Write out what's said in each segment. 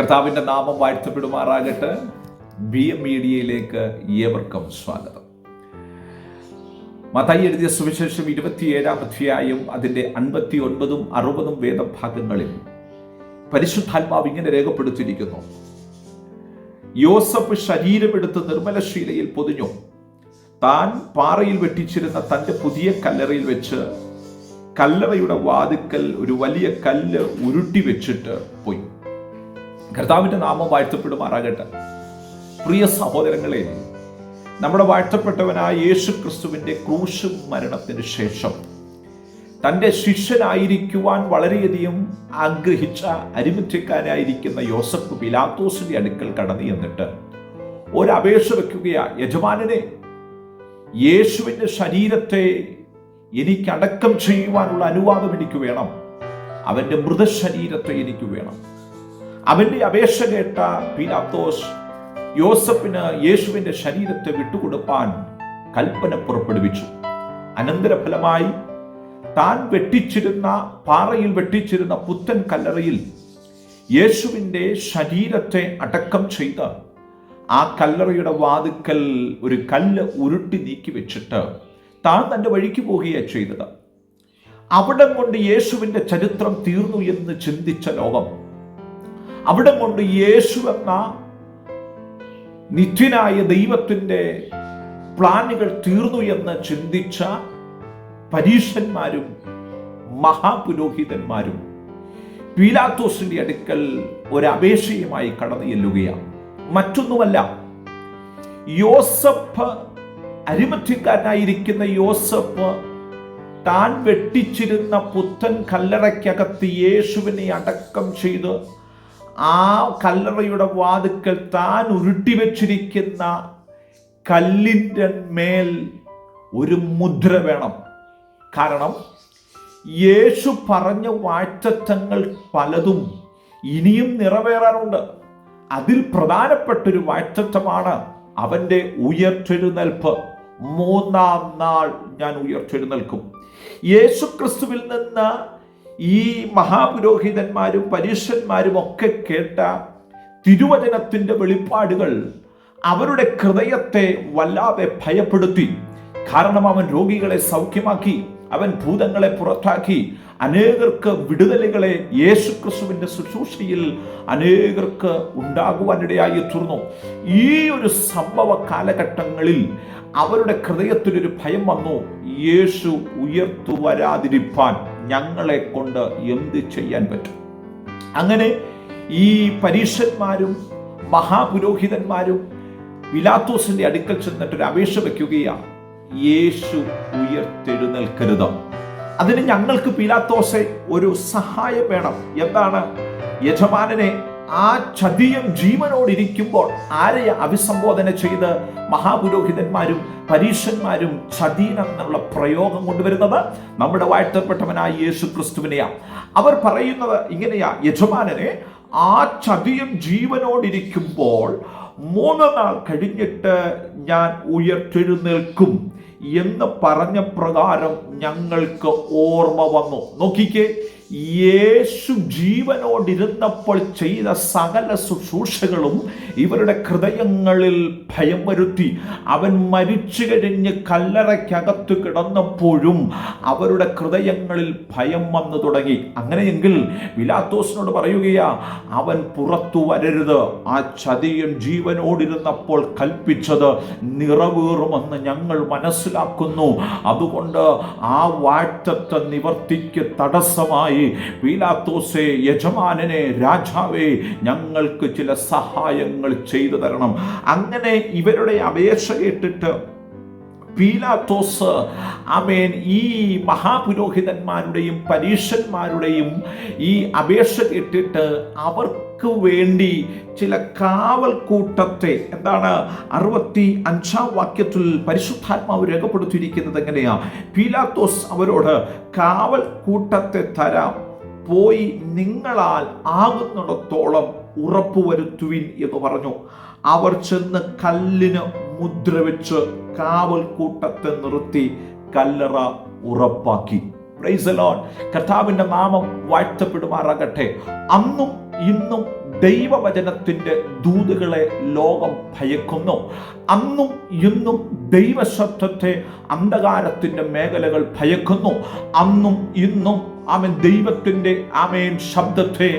കർത്താവിന്റെ നാമം വാഴ്ത്തപ്പെടുമാറാകട്ടെ. ബി എം മീഡിയയിലേക്ക് ഏവർക്കും സ്വാഗതം. മതായി എഴുതിയ സുവിശേഷം ഇരുപത്തിയേഴാം അധ്യായം അതിന്റെ അൻപത്തി ഒൻപതും അറുപതും വേദഭാഗങ്ങളിൽ പരിശുദ്ധാത്മാവ് ഇങ്ങനെ രേഖപ്പെടുത്തിയിരിക്കുന്നു. യോസഫ് ശരീരമെടുത്ത് നിർമ്മലശീലയിൽ പൊതിഞ്ഞു. താൻ പാറയിൽ വെട്ടിച്ചിരുന്ന തന്റെ പുതിയ കല്ലറയിൽ വെച്ച് കല്ലറയുടെ വാതുക്കൽ ഒരു വലിയ കല്ല് ഉരുട്ടി വെച്ചിട്ട് പോയി. കർത്താവിന്റെ നാമം വാഴ്ത്തപ്പെടുമാറാകട്ടെ. പ്രിയ സഹോദരങ്ങളെ നമ്മുടെ വാഴ്ത്തപ്പെട്ടവനായ യേശു ക്രിസ്തുവിന്റെ ക്രൂശ് മരണത്തിന് ശേഷം തന്റെ ശിഷ്യനായിരിക്കുവാൻ വളരെയധികം ആഗ്രഹിച്ച അരിമുറ്റക്കാരായിരിക്കുന്ന യോസഫ് പിലാത്തോസിന്റെ അടുക്കൽ കടന്നു എന്നിട്ട് ഒരപേക്ഷ വെക്കുകയാ യജമാനനെ യേശുവിന്റെ ശരീരത്തെ എനിക്കടക്കം ചെയ്യുവാനുള്ള അനുവാദം എനിക്ക് വേണം. അവന്റെ മൃതശരീരത്തെ എനിക്ക് വേണം. അവന്റെ അപേക്ഷ കേട്ട പീലാത്തോസ് യോസഫിന് യേശുവിന്റെ ശരീരത്തെ വിട്ടുകൊടുപ്പാൻ കൽപ്പന പുറപ്പെടുവിച്ചു. അനന്തരഫലമായി താൻ വെട്ടിച്ചിരുന്ന പാറയിൽ വെട്ടിച്ചിരുന്ന പുത്തൻ കല്ലറയിൽ യേശുവിന്റെ ശരീരത്തെ അടക്കം ചെയ്ത് ആ കല്ലറയുടെ വാതുക്കൽ ഒരു കല്ല് ഉരുട്ടി നീക്കി വെച്ചിട്ട് താൻ തന്റെ വഴിക്ക് പോവുകയാണ് ചെയ്തത്. അവിടം കൊണ്ട് യേശുവിന്റെ ചരിത്രം തീർന്നു എന്ന് ചിന്തിച്ച ലോകം അവിടെ കൊണ്ട് യേശു എന്ന നിത്യനായ ദൈവത്തിന്റെ പ്ലാനുകൾ തീർന്നു എന്ന് ചിന്തിച്ച പരീക്ഷന്മാരും മഹാപുരോഹിതന്മാരും പീലാത്തോസിന്റെ അടുക്കൽ ഒരപേക്ഷയുമായി കടന്നു ചെല്ലുകയാണ്. മറ്റൊന്നുമല്ല യോസഫ് അരിമത്യക്കാരനായിരിക്കുന്ന യോസഫ് താൻ വെട്ടിച്ചിരുന്ന പുത്തൻ കല്ലറയ്ക്കകത്ത് യേശുവിനെ അടക്കം ചെയ്ത് ആ കല്ലറയുടെ വാതുക്കൽ താൻ ഉരുട്ടി വച്ചിരിക്കുന്ന കല്ലിന്റെ മേൽ ഒരു മുദ്ര വേണം. കാരണം യേശു പറഞ്ഞ വാഴ്ത്തത്വങ്ങൾ പലതും ഇനിയും നിറവേറാനുണ്ട് അതിൽ പ്രധാനപ്പെട്ടൊരു വാഴ്ത്തത്വമാണ് അവന്റെ ഉയർത്തെഴുന്നേൽപ്പ്. മൂന്നാം നാൾ ഞാൻ ഉയർത്തെഴുന്നേൽക്കും. യേശു ക്രിസ്തുവിൽ നിന്ന് ഈ മഹാപുരോഹിതന്മാരും പരീക്ഷന്മാരും ഒക്കെ കേട്ട തിരുവചനത്തിന്റെ വെളിപ്പാടുകൾ അവരുടെ ഹൃദയത്തെ വല്ലാതെ ഭയപ്പെടുത്തി. കാരണം അവൻ രോഗികളെ സൗഖ്യമാക്കി അവൻ ഭൂതങ്ങളെ പുറത്താക്കി അനേകർക്ക് വിടുതലുകളെ യേശു ക്രിസ്തുവിന്റെ ശുശ്രൂഷയിൽ അനേകർക്ക് ഉണ്ടാകുവാനിടയായി തീർന്നു ഈ ഒരു സംഭവ കാലഘട്ടങ്ങളിൽ അവരുടെ ഹൃദയത്തിലൊരു ഭയം വന്നു. യേശു ഉയർത്തു വരാതിരിപ്പാൻ ഞങ്ങളെ കൊണ്ട് എന്ത് ചെയ്യാൻ പറ്റും? അങ്ങനെ ഈ പരീക്ഷന്മാരും മഹാപുരോഹിതന്മാരും വിലാത്തോസിന്റെ അടുക്കൽ ചെന്നിട്ടൊരു അപേക്ഷ വയ്ക്കുകയാണ്. യേശു ഉയർത്തെഴുന്നേൽക്കരുത്. അതിന് ഞങ്ങൾക്ക് പിലാത്തോസെ ഒരു സഹായം വേണം. എന്താണ്? യജമാനനെ ആ ചതിയം ജീവനോടിരിക്കുമ്പോൾ ആരെ അഭിസംബോധന ചെയ്ത് മഹാപുരോഹിതന്മാരും പരീക്ഷന്മാരും ചതീൻ എന്നുള്ള പ്രയോഗം കൊണ്ടുവരുന്നത്? നമ്മുടെ വാഴ്ത്തപ്പെട്ടവനായ യേശു ക്രിസ്തുവിനെയാണ് അവർ പറയുന്നത് ഇങ്ങനെയാ. യജമാനനെ ആ ചതിയം ജീവനോടിരിക്കുമ്പോൾ മൂന്ന് നാൾ കഴിഞ്ഞിട്ട് ഞാൻ ഉയർത്തെഴുന്നേൽക്കും എന്ന് പറഞ്ഞ പ്രകാരം ഞങ്ങൾക്ക് ഓർമ്മ വന്നു. നോക്കിക്കേ യേശു ജീവനോടിരുന്നപ്പോൾ ചെയ്ത സകല ശുശ്രൂഷകളും ഇവരുടെ ഹൃദയങ്ങളിൽ ഭയം വരുത്തി. അവൻ മരിച്ചു കഴിഞ്ഞ് കല്ലറയ്ക്കകത്ത് കിടന്നപ്പോഴും അവരുടെ ഹൃദയങ്ങളിൽ ഭയം വന്നു തുടങ്ങി. അങ്ങനെയെങ്കിൽ വിലാത്തോസിനോട് പറയുകയാ അവൻ പുറത്തു വരരുത്. ആ ചതിയൻ ജീവനോടിരുന്നപ്പോൾ കൽപ്പിച്ചത് നിറവേറുമെന്ന് ഞങ്ങൾ മനസ്സിലാക്കുന്നു. അതുകൊണ്ട് ആ വാറ്റത്തെ നിവർത്തിക്ക് തടസ്സമായി പീലാത്തോസെ യജമാനനെ രാജാവേ ഞങ്ങൾക്ക് ചില സഹായങ്ങൾ ചെയ്തു തരണം. അങ്ങനെ ഇവരുടെ അപേക്ഷ കേട്ടിട്ട് പീലാത്തോസ്. ആമേൻ. ഈ മഹാപുരോഹിതന്മാരുടെയും പരീക്ഷന്മാരുടെയും ഈ അപേക്ഷ കേട്ടിട്ട് അവർക്ക് വേണ്ടി ചില കാവൽ കൂട്ടത്തെ എന്താണ് അറുപത്തി അഞ്ചാം വാക്യത്തിൽ പരിശുദ്ധാത്മാവ് രേഖപ്പെടുത്തിയിരിക്കുന്നത് എങ്ങനെയാ? പീലാത്തോസ് അവരോട് കാവൽ കൂട്ടത്തെ തരാം പോയി നിങ്ങളാൽ ആകുന്നിടത്തോളം ഉറപ്പുവരുത്തുവിൻ എന്ന് പറഞ്ഞു. അവർ ചെന്ന് കല്ലിന് മുദ്ര വെച്ച് കാവൽ കൂട്ടത്തെ നിർത്തി കല്ലറ ഉറപ്പാക്കി. കർത്താവിന്റെ നാമം വാഴ്ത്തപ്പെടുമാറാകട്ടെ. അന്നും ഇന്നും ദൈവവചനത്തിന്റെ ദൂതുകളെ ലോകം ഭയക്കുന്നു. അന്നും ഇന്നും ദൈവശബ്ദത്തെ അന്ധകാരത്തിന്റെ മേഖലകൾ ഭയക്കുന്നു. അന്നും ഇന്നും ആമൻ. ദൈവത്തിന്റെ ആമേൻ ശബ്ദത്തെ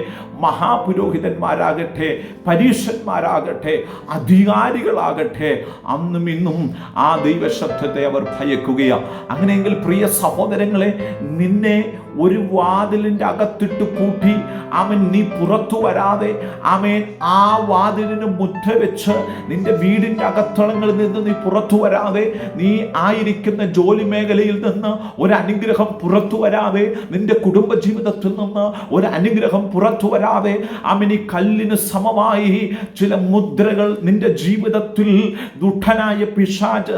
മഹാപുരോഹിതന്മാരാകട്ടെ പരീക്ഷന്മാരാകട്ടെ അധികാരികളാകട്ടെ അന്നും ഇന്നും ആ ദൈവശബ്ദത്തെ അവർ ഭയക്കുകയാണ് അങ്ങനെയെങ്കിൽ പ്രിയ സഹോദരങ്ങളെ നിന്നെ ഒരു വാതിലിന്റെ അകത്തിട്ട് കൂട്ടി അവൻ നീ പുറത്തു വരാതെ അവൻ ആ വാതിലിന് മുറ്റ വെച്ച് നിന്റെ വീടിന്റെ അകത്തളങ്ങളിൽ നിന്ന് നീ പുറത്തു വരാതെ നീ ആയിരിക്കുന്ന ജോലി മേഖലയിൽ നിന്ന് ഒരു അനുഗ്രഹം പുറത്തു വരാതെ നിന്റെ കുടുംബജീവിതത്തിൽ നിന്ന് ഒരു അനുഗ്രഹം പുറത്തു വരാതെ അമിനി കല്ലിന് സമമായി ചില മുദ്രകൾ നിന്റെ ജീവിതത്തിൽ ദുഃഖനായ പിശാജ്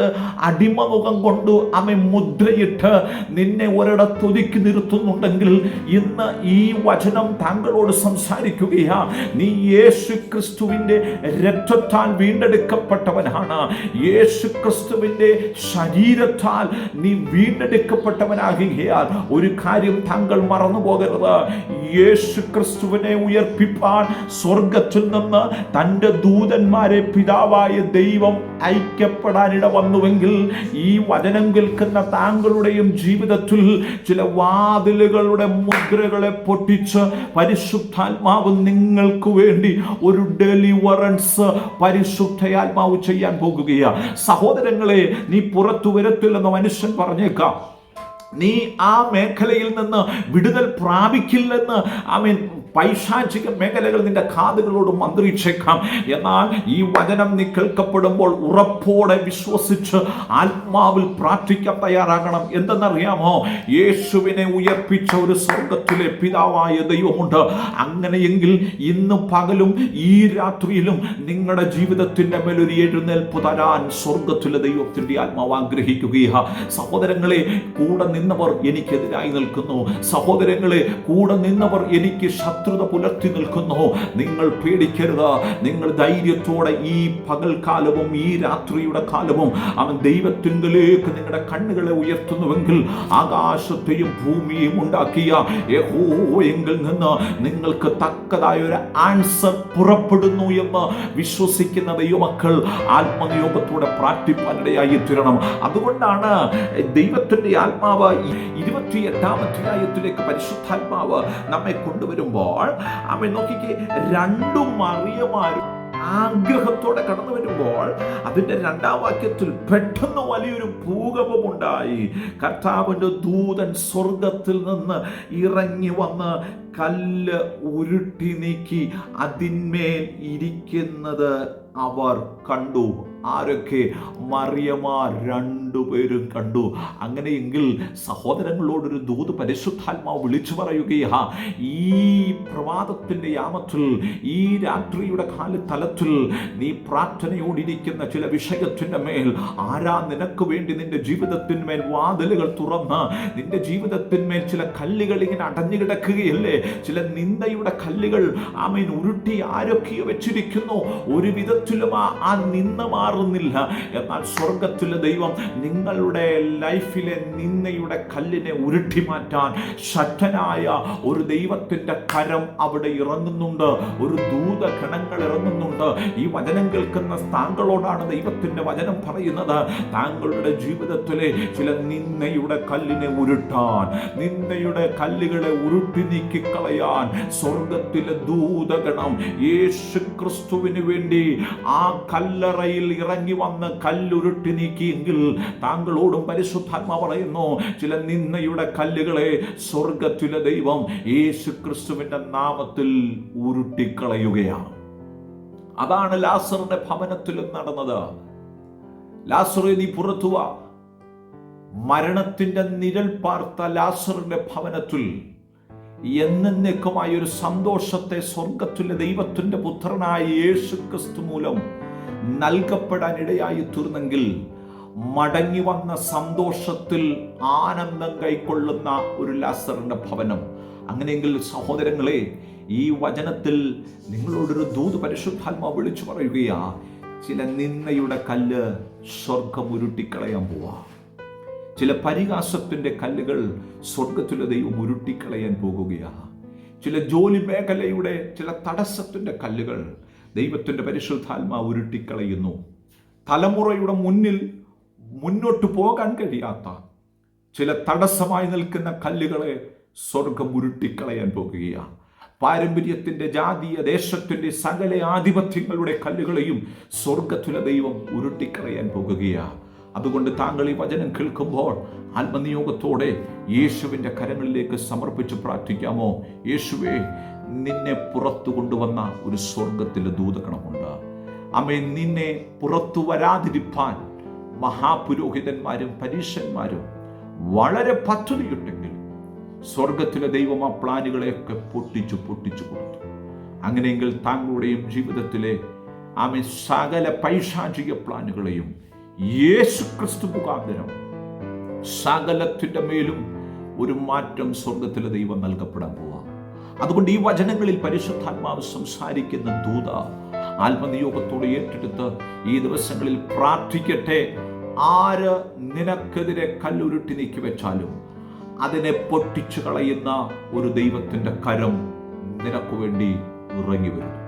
അടിമമുഖം കൊണ്ട് അവൻ മുദ്രയിട്ട് നിന്നെ ഒരിടത്ത് ഒതുക്കി നിർത്തുന്നുണ്ടെങ്കിൽ ഇന്ന് ഈ വചനം താങ്കളോട് സംസാരിക്കുകയാ. നീ യേശു ക്രിസ്തുവിന്റെ രക്തത്താൽ വീണ്ടെടുക്കപ്പെട്ടവനാണ്. യേശു ക്രിസ്തുവിന്റെ ശരീരത്താൽ നീ വീണ്ടെടുക്കപ്പെട്ടവനാകുകയാൽ ഒരു കാര്യം താങ്കൾ മറന്നു പോകരുത്. യേശു ക്രിസ്തുവിനെ ഉയർപ്പിപ്പാൻ സ്വർഗത്തിൽ നിന്ന് തന്റെ ദൂതന്മാരെ പിതാവായ ദൈവം ഐക്യപ്പെടാനിട വന്നുവെങ്കിൽ ഈ വചനം കേൾക്കുന്ന താങ്കളുടെയും ജീവിതത്തിൽ ചില വാതിലുകളുടെ മുദ്രകളെ പൊട്ടിച്ച് പരിശുദ്ധാത്മാവ് നിങ്ങൾക്ക് വേണ്ടി ഒരു ഡെലിവറൻസ് പരിശുദ്ധയാത്മാവ് ചെയ്യാൻ പോകുകയാണ്. സഹോദരങ്ങളെ നീ പുറത്തു വരത്തില്ലെന്ന് മനുഷ്യൻ പറഞ്ഞേക്കാം. നീ ആ മേഖലയിൽ നിന്ന് വിടുതൽ പ്രാപിക്കില്ലെന്ന് അവൻ പൈശാചിക മേഖലകൾ നിന്റെ കാതുകളോട് മന്ത്രിച്ചേക്കാം എന്നാൽ ഈ വചനം നീ കേൾക്കപ്പെടുമ്പോൾ ഉറപ്പോടെ വിശ്വസിച്ച് ആത്മാവിൽ പ്രാർത്ഥിക്കാൻ തയ്യാറാകണം. എന്തെന്നറിയാമോ? യേശുവിനെ ഉയർപ്പിച്ച ഒരു സ്വർഗത്തിലെ പിതാവായ ദൈവമുണ്ട്. അങ്ങനെയെങ്കിൽ ഇന്ന് പകലും ഈ രാത്രിയിലും നിങ്ങളുടെ ജീവിതത്തിന്റെ മേലൊരു എഴുന്നേൽപ്പ് തരാൻ സ്വർഗത്തിലെ ദൈവത്തിന്റെ ആത്മാവ് ആഗ്രഹിക്കുകയാ സഹോദരങ്ങളെ കൂടെ നിന്നവർ എനിക്കെതിരായി നിൽക്കുന്നു. സഹോദരങ്ങളെ കൂടെ നിന്നവർ എനിക്ക് ശത്രുത പുലർത്തി നിൽക്കുന്നു. നിങ്ങൾ പേടിക്കരുത്. നിങ്ങൾ ധൈര്യത്തോടെ ഈ പകൽക്കാലവും ഈ രാത്രിയുടെ കാലവും അവൻ ദൈവത്തിങ്കലേക്ക് നിങ്ങളുടെ കണ്ണുകളെ ഉയർത്തുന്നുവെങ്കിൽ ആകാശത്തെയും ഭൂമിയെയും ഉണ്ടാക്കിയ യഹോയെങ്കിൽ നിന്ന് നിങ്ങൾക്ക് തക്കതായ ഒരു ആൻസർ പുറപ്പെടുന്നു എന്ന് വിശ്വസിക്കുന്ന ദൈവമക്കൾ ആത്മനിയോഗത്തോടെ പ്രാർത്ഥിപ്പാനിടയായി തീരണം. അതുകൊണ്ടാണ് ദൈവത്തിന്റെ ആത്മാവ് ഇരുപത്തി എട്ടാം അധ്യായത്തിലേക്ക് പരിശുദ്ധാത്മാവ് നമ്മെ കൊണ്ടുവരുമ്പോൾ അമ്മ നോക്കിക്കേ രണ്ടും മറിയമാരും ആഗ്രഹത്തോടെ കടന്നു വരുമ്പോൾ അതിന്റെ രണ്ടാം വാക്യത്തിൽ പെട്ടെന്ന് വലിയൊരു ഭൂകമ്പമുണ്ടായി. കർത്താവിന്റെ ദൂതൻ സ്വർഗത്തിൽ നിന്ന് ഇറങ്ങി വന്ന് കല്ല് ഉരുട്ടി നീക്കി അതിന്മേൽ ഇരിക്കുന്നത് അവർ കണ്ടു. ആരൊക്കെ രണ്ടു പേരും കണ്ടു. അങ്ങനെയെങ്കിൽ സഹോദരങ്ങളോടൊരു ദൂത് പരിശുദ്ധാത്മാവ് വിളിച്ചു പറയുകയാ ഈ പ്രഭാതത്തിന്റെ യാമത്തിൽ ഈ രാത്രിയുടെ കാലത്തലത്തിൽ നീ പ്രാർത്ഥനയോടിരിക്കുന്ന ചില വിഷയത്തിന്റെ മേൽ ആരാ നിനക്ക് വേണ്ടി നിന്റെ ജീവിതത്തിന്മേൽ വാതിലുകൾ തുറന്ന് നിന്റെ ജീവിതത്തിന്മേൽ ചില കല്ലുകൾ ഇങ്ങനെ അടഞ്ഞു കിടക്കുകയല്ലേ? ചില നിന്ദയുടെ കല്ലുകൾ ആമേൻ ഉരുട്ടി ആരൊക്കെയോ വെച്ചിരിക്കുന്നു. ഒരു വിധത്തിലും ആ നിന്ദ നിന്ന മാറുന്നില്ല. എന്നാൽ സ്വർഗത്തിലെ ദൈവം നിങ്ങളുടെ ലൈഫിലെ നിന്നയുടെ കല്ലിനെ ഉരുട്ടി മാറ്റാൻ ശക്തനായ ഒരു ദൈവത്തിന്റെ കരം അവിടെ ഇറങ്ങുന്നുണ്ട്. ഒരു ദൂതഗണങ്ങൾ ഇറങ്ങുന്നുണ്ട്. ഈ വചനം കേൾക്കുന്ന താങ്കളോടാണ് ദൈവത്തിന്റെ വചനം പറയുന്നത്. താങ്കളുടെ ജീവിതത്തിലെ ചില നിന്നയുടെ കല്ലിനെ ഉരുട്ടാൻ നിന്നയുടെ കല്ലുകളെ ഉരുട്ടി നീക്കിക്കളയാൻ സ്വർഗത്തിലെ ദൂതഗണം യേശു ക്രിസ്തുവിന് വേണ്ടി ആ കല്ലറയിൽ ഇറങ്ങി വന്ന് കല്ലുരുട്ടി നീക്കിയെങ്കിൽ താങ്കളോടും പരിശുദ്ധാത്മ പറയുന്നു ചില നിന്നയുടെ കല്ലുകളെ സ്വർഗത്തിലെ ദൈവം യേശു ക്രിസ്തുവിന്റെ നാമത്തിൽ ഉരുട്ടിക്കളയുകയാണ്. അതാണ് ലാസറിന്റെ ഭവനത്തിലും നടന്നത്. ലാസറെ നീ പുറത്തു മരണത്തിന്റെ നിഴൽ പാർത്ത ലാസറിന്റെ ഭവനത്തിൽ എന്നേക്കുമായ ഒരു സന്തോഷത്തെ സ്വർഗത്തിലെ ദൈവത്തിന്റെ പുത്രനായ യേശു ക്രിസ്തു മൂലം നൽകപ്പെടാൻ ഇടയായി തീർന്നെങ്കിൽ മടങ്ങി വന്ന സന്തോഷത്തിൽ ആനന്ദം കൈക്കൊള്ളുന്ന ഒരു ലാസറിന്റെ ഭവനം. അങ്ങനെയെങ്കിൽ സഹോദരങ്ങളെ ഈ വചനത്തിൽ നിങ്ങളോടൊരു ദൂത് പരിശുദ്ധാത്മാ വിളിച്ചു പറയുകയാ ചില നിന്നയുടെ കല്ല് സ്വർഗം ഉരുട്ടിക്കളയാൻ പോവാ. ചില പരിഹാസത്തിന്റെ കല്ലുകൾ സ്വർഗത്തിലെ ദൈവം ഉരുട്ടിക്കളയാൻ പോകുകയാ. ചില ജോലി മേഖലയുടെ ചില തടസ്സത്തിന്റെ കല്ലുകൾ ദൈവത്തിന്റെ പരിശുദ്ധാത്മാവ് ഉരുട്ടിക്കളയുന്നു. തലമുറയുടെ മുന്നിൽ മുന്നോട്ട് പോകാൻ കഴിയാത്ത ചില തടസ്സമായി നിൽക്കുന്ന കല്ലുകളെ സ്വർഗം ഉരുട്ടിക്കളയാൻ പോകുകയാണ്. പാരമ്പര്യത്തിന്റെ ജാതീയ ദേശത്തിന്റെ സകല ആധിപത്യങ്ങളുടെ കല്ലുകളെയും സ്വർഗത്തിലെ ദൈവം ഉരുട്ടിക്കളയാൻ പോകുകയാണ്. അതുകൊണ്ട് താങ്കൾ ഈ വചനം കേൾക്കുമ്പോൾ ആത്മനിയോഗത്തോടെ യേശുവിന്റെ കരങ്ങളിലേക്ക് സമർപ്പിച്ച് പ്രാർത്ഥിക്കാമോ? യേശുവേ നിന്നെ പുറത്തു കൊണ്ടുവന്ന ഒരു സ്വർഗത്തിലെ ദൂതഗണമുണ്ട് അമ്മേ നിന്നെ പുറത്തു വരാതിരിപ്പാൻ മഹാപുരോഹിതന്മാരും പരീക്ഷന്മാരും വളരെ പദ്ധതിയുണ്ടെങ്കിൽ സ്വർഗത്തിലെ ദൈവം ആ പ്ലാനുകളെയൊക്കെ പൊട്ടിച്ചു പൊട്ടിച്ചു കൊടുത്തു. അങ്ങനെയെങ്കിൽ താങ്കളുടെയും ജീവിതത്തിലെ ആമെ സകല പൈശാചിക പ്ലാനുകളെയും യേശു ക്രിസ്തു മുഖാന്തരം സകലത്തിന്റെ മേലും ഒരു മാറ്റം സ്വർഗത്തിലെ ദൈവം നൽകപ്പെടാൻ പോവാം അതുകൊണ്ട് ഈ വചനങ്ങളിൽ പരിശുദ്ധാത്മാവ് സംസാരിക്കുന്ന ദൂത ആത്മനിയോഗത്തോട് ഏറ്റെടുത്ത് ഈ ദിവസങ്ങളിൽ പ്രാർത്ഥിക്കട്ടെ. ആര് നിനക്കെതിരെ കല്ലുരുട്ടി നീക്കി വെച്ചാലും അതിനെ പൊട്ടിച്ചു കളയുന്ന ഒരു ദൈവത്തിന്റെ കരം നിനക്ക് വേണ്ടി ഇറങ്ങി വരുന്നു